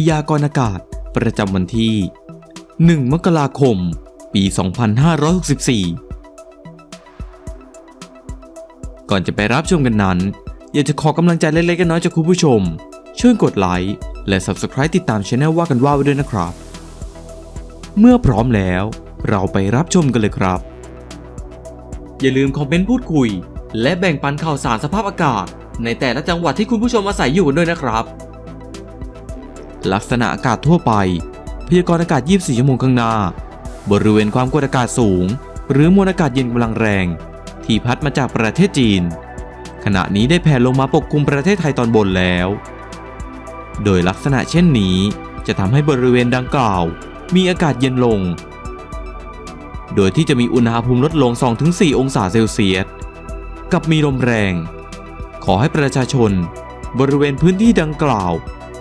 พยากรณ์อากาศประจำวันที่ 1 มกราคม ปี 2564 ก่อนจะไปรับชมกันนั้น อยากจะขอกำลังใจเล็กๆกันน้อยจากคุณผู้ชม ช่วยกดไลค์และ Subscribe ติดตามช anel ว่ากันว่าไว้ด้วยนะครับ เมื่อพร้อมแล้ว เราไปรับชมกันเลยครับ อย่าลืมคอมเมนต์พูดคุย และแบ่งปันข่าวสารสภาพอากาศ ในแต่ละจังหวัดที่คุณผู้ชมอาศัยอยู่ด้วยนะครับ ลักษณะอากาศทั่วไป พยากรณ์อากาศ 24 ชั่วโมงข้างหน้า บริเวณความกดอากาศสูง หรือมวลอากาศเย็นกำลังแรง ที่พัดมาจากประเทศจีน ขณะนี้ได้แผ่ลงมาปกคลุมประเทศไทยตอนบนแล้ว โดยลักษณะเช่นนี้จะทำให้บริเวณดังกล่าว มีอากาศเย็นลง โดยที่จะมีอุณหภูมิลดลง 2-4 องศาเซลเซียส กับมีลมแรง ขอให้ประชาชนบริเวณพื้นที่ดังกล่าว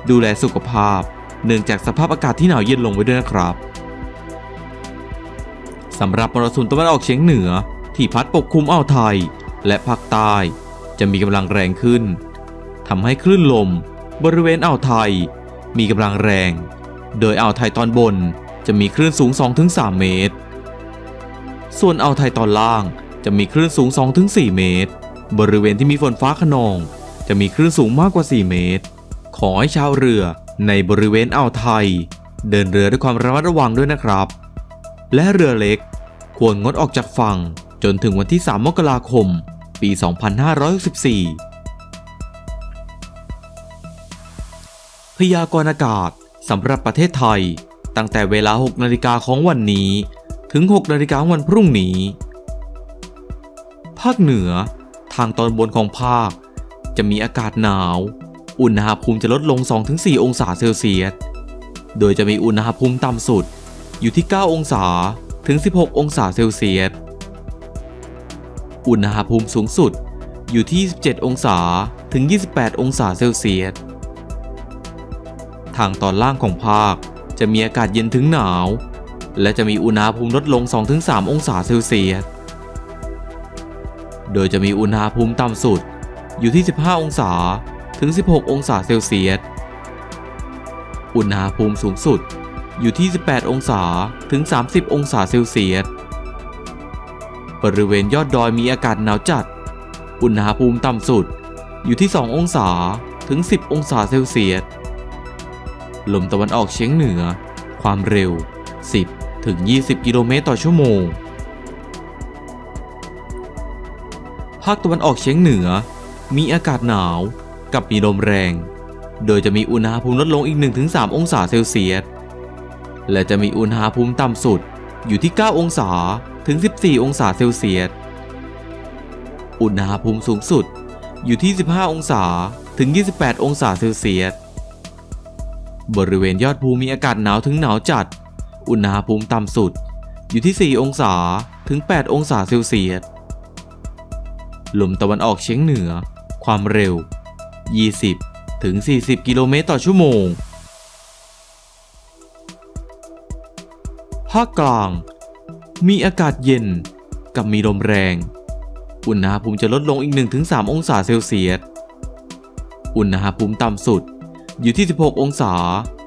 ดูแลสุขภาพ เนื่องจากสภาพอากาศที่หนาวเย็นลงไว้ด้วยนะครับสำหรับมรสุมตะวันออกเฉียงเหนือ ที่พัดปกคลุมอ่าวไทย และภาคใต้จะมีกำลังแรงขึ้นทำให้คลื่นลม บริเวณอ่าวไทย มีกำลังแรง โดยอ่าวไทยตอนบนจะมีคลื่นสูง 2-3 เมตร ส่วนอ่าวไทยตอนล่างจะมีคลื่นสูง 2-4 เมตร บริเวณที่มีฝนฟ้าขนอง จะมีคลื่นสูงมากกว่า 4 เมตร ขอให้ชาวเรือในบริเวณอ่าวไทย เดินเรือด้วยความระมัดระวังด้วยนะครับ และเรือเล็ก ควรงดออกจากฝั่งจนถึงวันที่ 3 มกราคม ปี 2564 พยากรณ์อากาศสำหรับประเทศไทย ตั้งแต่เวลา 6 นาฬิกาของวันนี้ ถึง 6 นาฬิกาวันพรุ่งนี้ ภาคเหนือ ทางตอนบนของภาค จะมีอากาศหนาว อุณหภูมิจะลดลง 2-4 องศาเซลเซียส โดยจะมีอุณหภูมิต่ำสุดอยู่ที่ 9 องศาถึง 16 องศาเซลเซียส อุณหภูมิสูงสุดอยู่ที่ 27 องศาถึง 28 องศาเซลเซียส ทางตอนล่างของภาคจะมีอากาศเย็นถึงหนาว และจะมีอุณหภูมิลดลง 2-3 องศาเซลเซียส โดยจะมีอุณหภูมิต่ำสุดอยู่ที่ 15 องศา ถึง 16 องศาเซลเซียส อุณหภูมิสูงสุดอยู่ที่ 18 องศาถึง 30 องศาเซลเซียส บริเวณยอดดอยมีอากาศหนาวจัด อุณหภูมิต่ำสุดอยู่ที่ 2 องศาถึง 10 องศาเซลเซียส ลมตะวันออกเฉียงเหนือ ความเร็ว 10 ถึง 20 กิโลเมตรต่อชั่วโมง ภาคตะวันออกเฉียงเหนือ มีอากาศหนาว กับมีลมแรง โดยจะมีอุณหภูมิลดลงอีก 1-3 องศาเซลเซียส และจะมีอุณหภูมิต่ำสุดอยู่ที่ 9 องศาถึง 14 องศาเซลเซียส อุณหภูมิสูงสุดอยู่ที่ 15 องศาถึง 28 องศาเซลเซียส บริเวณยอดภูมีอากาศหนาวถึงหนาวจัด อุณหภูมิต่ำสุดอยู่ที่ 4 องศาถึง 8 องศาเซลเซียส ลมตะวันออกเฉียงเหนือ ความเร็ว 20 ถึง 40 กิโลเมตรต่อชั่วโมง ภาคกลาง มีอากาศเย็นกับมีลมแรง อุณหภูมิจะลดลงอีก 1-3 องศาเซลเซียส อุณหภูมิต่ำสุดอยู่ที่ 16 องศา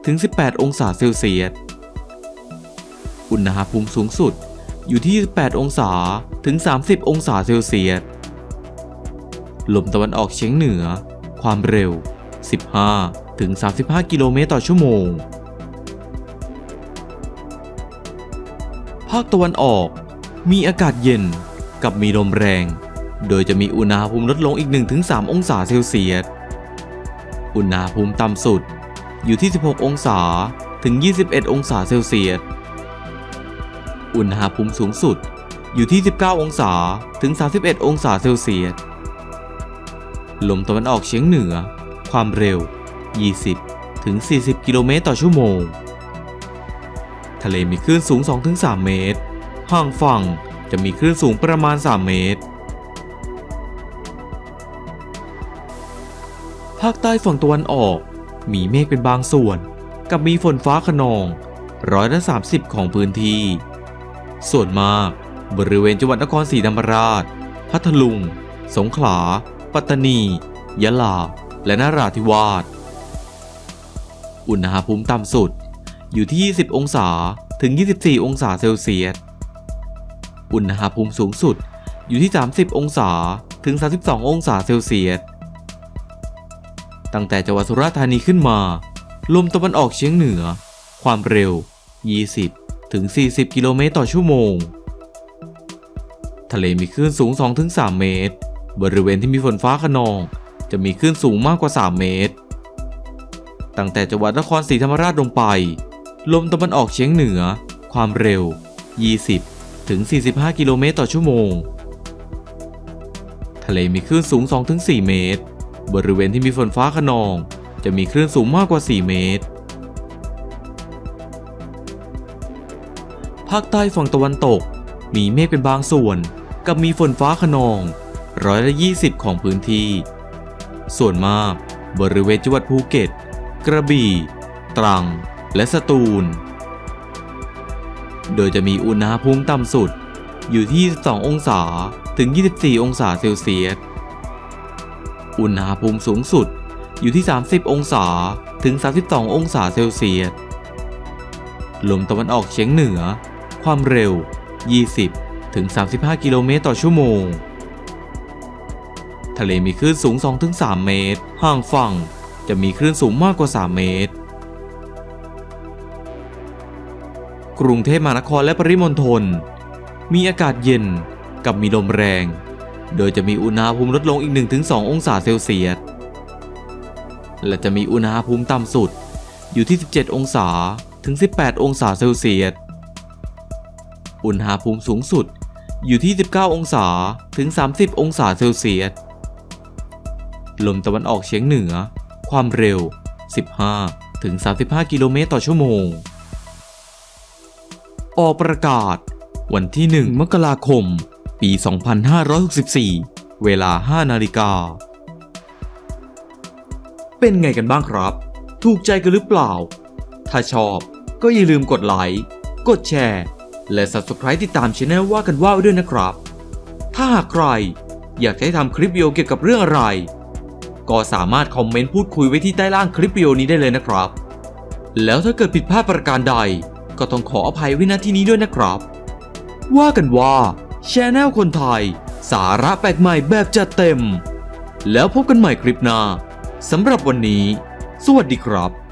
ถึง 18 องศาเซลเซียส อุณหภูมิสูงสุดอยู่ที่ 28 องศาถึง 30 องศาเซลเซียส ลมตะวันออกเฉียงเหนือ ความเร็ว 15 ถึง 35 กิโลเมตรต่อชั่วโมง ภาคตะวันออก มีอากาศเย็นกับมีลมแรง โดยจะมีอุณหภูมิลดลงอีก 1-3 องศาเซลเซียส อุณหภูมิต่ำสุดอยู่ที่ 16 องศาถึง 21 องศาเซลเซียส อุณหภูมิสูงสุดอยู่ที่ 19 องศาถึง 31 องศาเซลเซียส ลมตะวันออกเฉียงเหนือ ความเร็ว 20 ถึง 40 กิโลเมตรต่อชั่วโมง ทะเลมีคลื่นสูง 2-3 เมตร ห่างฝั่งจะมีคลื่นสูงประมาณ 3 เมตร ภาคใต้ฝั่งตะวันออก มีเมฆเป็นบางส่วน กับมีฝนฟ้าขนองร้อยละ30 ของพื้นที่ ส่วนมาก บริเวณจังหวัดนครศรีธรรมราช พัทลุง สงขลา ปัตตานี ยะลา และนราธิวาส อุณหภูมิต่ำสุดอยู่ที่ 20 องศาถึง 24 องศาเซลเซียส อุณหภูมิสูงสุดอยู่ที่ 30 องศาถึง 32 องศาเซลเซียส ตั้งแต่จังหวัดสุราษฎร์ธานีขึ้นมา ลมตะวันออกเฉียงเหนือ ความเร็ว 20 ถึง 40 กิโลเมตรต่อชั่วโมง ทะเลมีคลื่นสูง 2-3 เมตร บริเวณที่มีฝนฟ้าขนอง จะมีคลื่นสูงมากกว่า 3 เมตร ตั้งแต่จังหวัดนครศรีธรรมราชลงไป ลมตะวันออกเฉียงเหนือ ความเร็ว 20 ถึง 45 กิโลเมตรต่อชั่วโมง ทะเลมีคลื่นสูง 2-4 เมตร บริเวณที่มีฝนฟ้าขนอง จะมีคลื่นสูงมากกว่า 4 เมตรภาคใต้ฝั่งตะวันตก มีเมฆเป็นบางส่วน กับมีฝนฟ้าขนอง ร้อยละ20 ของพื้นที่ ส่วนมากบริเวณจังหวัดภูเก็ต กระบี่ ตรัง และสตูล โดยจะมีอุณหภูมิต่ำสุดอยู่ที่ 22 องศาถึง 24 องศาเซลเซียส อุณหภูมิสูงสุดอยู่ที่ 30 องศาถึง 32 องศาเซลเซียส ลมตะวันออกเฉียงเหนือ ความเร็ว 20 ถึง 35 กิโลเมตรต่อชั่วโมง ทะเลมีคลื่นสูง 2-3 เมตร ห่างฝั่งจะมีคลื่นสูงมากกว่า 3 เมตร กรุงเทพมหานครและปริมณฑลมีอากาศเย็นกับมีลมแรง โดยจะมีอุณหภูมิลดลงอีก 1-2 องศาเซลเซียส และจะมีอุณหภูมิต่ำสุดอยู่ที่ 17 องศาถึง 18 องศาเซลเซียส อุณหภูมิสูงสุดอยู่ที่ 19 องศาถึง 30 องศาเซลเซียส ลมตะวันออกเฉียงเหนือ ความเร็ว 15 ถึง 35 กิโลเมตรต่อชั่วโมง ออกประกาศ วันที่ 1 มกราคม ปี 2564 เวลา 5 นาฬิกา เป็นไงกันบ้างครับ ถูกใจกันหรือเปล่า ถ้าชอบก็อย่าลืมกดไลค์ กดแชร์ และ Subscribe ติดตามช anel ว่ากันว่าด้วยนะครับ ถ้าหากใครอยากให้ทำคลิปวิดีโอเกี่ยวกับเรื่องอะไร ก็สามารถคอมเมนต์พูดคุยไว้ที่ใต้ล่างคลิปวิดีโอนี้ได้เลยนะครับ แล้วถ้าเกิดผิดพลาดประการใด ก็ต้องขออภัยไว้ณที่นี้ด้วยนะครับ ว่ากันว่าชแนลคนไทย สาระแปลกใหม่แบบจัดเต็ม แล้วพบกันใหม่คลิปหน้าสำหรับวันนี้ สวัสดีครับ